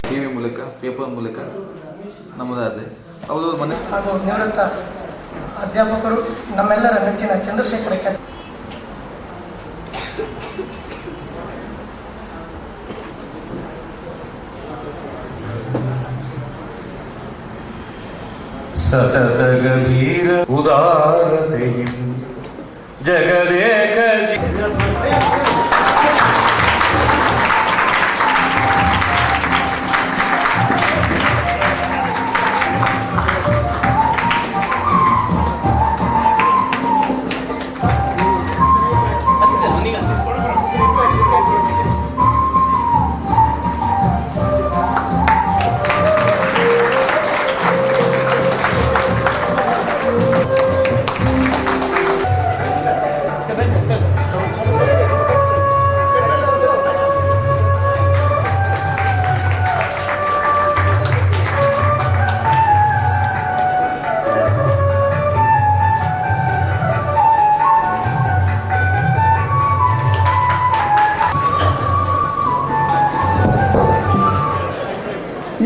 T V ಮೂಲಕ paper ಮೂಲಕ ನಮ್ಮದಾದ್ರೆ ಅವರು ಮನೆ ಹಾಗೂ ನಿವೃತ್ತ ಅಧ್ಯಾಪಕರು ನಮ್ಮೆಲ್ಲರ ನೆಚ್ಚಿನ ಚಂದ್ರಶೇಖರ ಸತತ ಗಭೀರ ಉದಾರತೆಯಂ ಜಗದೇಕ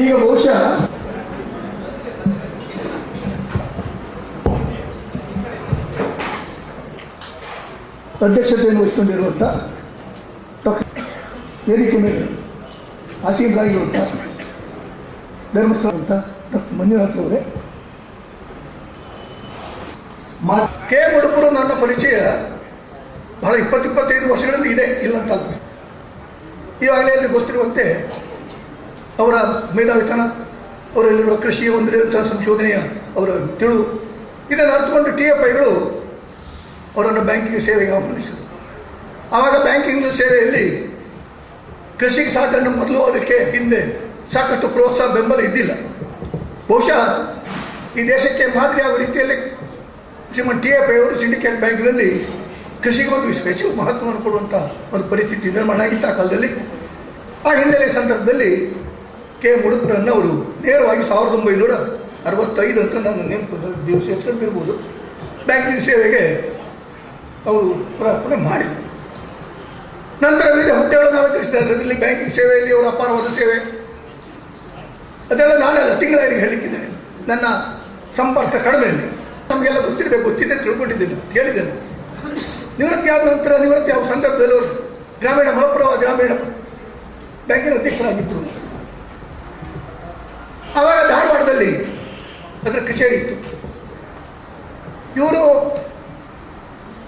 ಈಗ ಬಹುಶಃ ಅಧ್ಯಕ್ಷತೆಯನ್ನು ವಹಿಸಿಕೊಂಡಿರುವಂಥ ಡಾಕ್ಟರ್ ವೇದಿಕೆ ಮೇಲೆ ಆಸೀನರಾಗಿರುವಂಥ ಧರ್ಮಸ್ಥಳ ಅಂತ ಡಾಕ್ಟರ್ ಮಂಜುನಾಥ್ ಅವರೇ. ಕೆ ಮಡಪುರ ನನ್ನ ಪರಿಚಯ ಬಹಳ ಇಪ್ಪತ್ತು ಇಪ್ಪತ್ತೈದು ವರ್ಷಗಳಿಂದ ಇದೆ, ಇಲ್ಲ ಅಂತಲ್ಲ ಈಗಾಗಲೇ ಅಲ್ಲಿ ಗೊತ್ತಿರುವಂತೆ ಅವರ ಮೇಧಾವಿತನ ಅವರಲ್ಲಿರುವ ಕೃಷಿ ಒಂದು ನಿರಂತರ ಸಂಶೋಧನೆಯ ಅವರ ತಿಳು ಇದನ್ನು ಅರ್ಥಕೊಂಡು ಟಿ ಎಫ್ ಐಗಳು ಅವರನ್ನು ಬ್ಯಾಂಕಿಂಗ್ ಸೇವೆಗೆ ಆಹ್ವಾನಿಸಿದರು. ಆವಾಗ ಬ್ಯಾಂಕಿಂಗ್ ಸೇವೆಯಲ್ಲಿ ಕೃಷಿಗೆ ಸಾಕನ್ನು ಮೊದಲು ಅದಕ್ಕೆ ಹಿಂದೆ ಸಾಕಷ್ಟು ಪ್ರೋತ್ಸಾಹ, ಬೆಂಬಲ ಇದ್ದಿಲ್ಲ. ಬಹುಶಃ ಈ ದೇಶಕ್ಕೆ ಮಾದರಿಯಾಗುವ ರೀತಿಯಲ್ಲಿ ಶ್ರೀಮನ್ ಟಿ ಎಫ್ ಐವರು ಸಿಂಡಿಕೇಟ್ ಬ್ಯಾಂಕ್ನಲ್ಲಿ ಕೃಷಿಗೆ ಒಂದು ಹೆಚ್ಚು ಮಹತ್ವವನ್ನು ಕೊಡುವಂಥ ಒಂದು ಪರಿಸ್ಥಿತಿ ನಿರ್ಮಾಣ ಆಗಿತ್ತು ಕಾಲದಲ್ಲಿ. ಆ ಹಿನ್ನೆಲೆ ಸಂದರ್ಭದಲ್ಲಿ ಕೆ ಮುಡುಪರನ್ನು ಅವರು ನೇರವಾಗಿ ಸಾವಿರದ ಒಂಬೈನೂರ ಅರವತ್ತೈದು ಅಂತ ನಾನು ನೆನಪು, ದಿವಸ ಹೆಸರಿರ್ಬೋದು ಬ್ಯಾಂಕಿಂಗ್ ಸೇವೆಗೆ ಅವರು ಪ್ರಾರ್ಥನೆ ಮಾಡಿದರು. ನಂತರ ವಿವಿಧ ಹುದ್ದೆಗಳನ್ನು ನಾಲ್ಕು ಅದರಲ್ಲಿ ಬ್ಯಾಂಕಿಂಗ್ ಸೇವೆಯಲ್ಲಿ ಅವರ ಅಪಾರವಾದ ಸೇವೆ. ಅದೆಲ್ಲ ನಾನೆಲ್ಲ ತಿಂಗಳಿಗೆ ಹೇಳಲಿಕ್ಕಿದ್ದೇನೆ ನನ್ನ ಸಂಪರ್ಕ ಕಡಿಮೆ ನಮಗೆಲ್ಲ ಗೊತ್ತಿರಬೇಕು, ಗೊತ್ತಿದೆ ತಿಳ್ಕೊಂಡಿದ್ದೇನೆ, ಕೇಳಿದ್ದೇನೆ. ನಿವೃತ್ತಿ ಆದ ನಂತರ, ನಿವೃತ್ತಿ ಆಗುವ ಸಂದರ್ಭದಲ್ಲಿ ಅವರು ಗ್ರಾಮೀಣ ಮಲಪ್ರಭಾ ಗ್ರಾಮೀಣ ಬ್ಯಾಂಕಿನ ಅಧ್ಯಕ್ಷರಾಗಿದ್ದರು. ಆವಾಗ ಧಾರವಾಡದಲ್ಲಿ ಅದರ ಕಚೇರಿ ಇತ್ತು. ಇವರು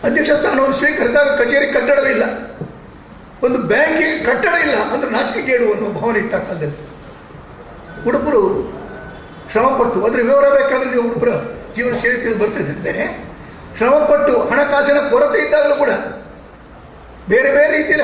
ಅಧ್ಯಕ್ಷ ಸ್ಥಾನವನ್ನು ಸ್ವೀಕರಿಸಿದಾಗ ಕಚೇರಿ ಕಟ್ಟಡವೇ ಇಲ್ಲ. ಒಂದು ಬ್ಯಾಂಕಿಗೆ ಕಟ್ಟಡ ಇಲ್ಲ ಅಂದ್ರೆ ನಾಚಿಕೆಗೇಡು ಅನ್ನೋ ಭಾವನೆ ಇತ್ತ ಕಾಲದಲ್ಲಿ. ಹುಡುಗರು ಶ್ರಮಪಟ್ಟು ಅದರ ವಿವರ ಬೇಕಾದ್ರೆ ನೀವು ಹುಡುಗರ ಜೀವನ ಶೈಲಿ ತಿಳಿದು ಬೇರೆ ಶ್ರಮಪಟ್ಟು ಹಣಕಾಸಿನ ಕೊರತೆ ಇದ್ದಾಗಲೂ ಕೂಡ ಬೇರೆ ಬೇರೆ ರೀತಿಯಲ್ಲಿ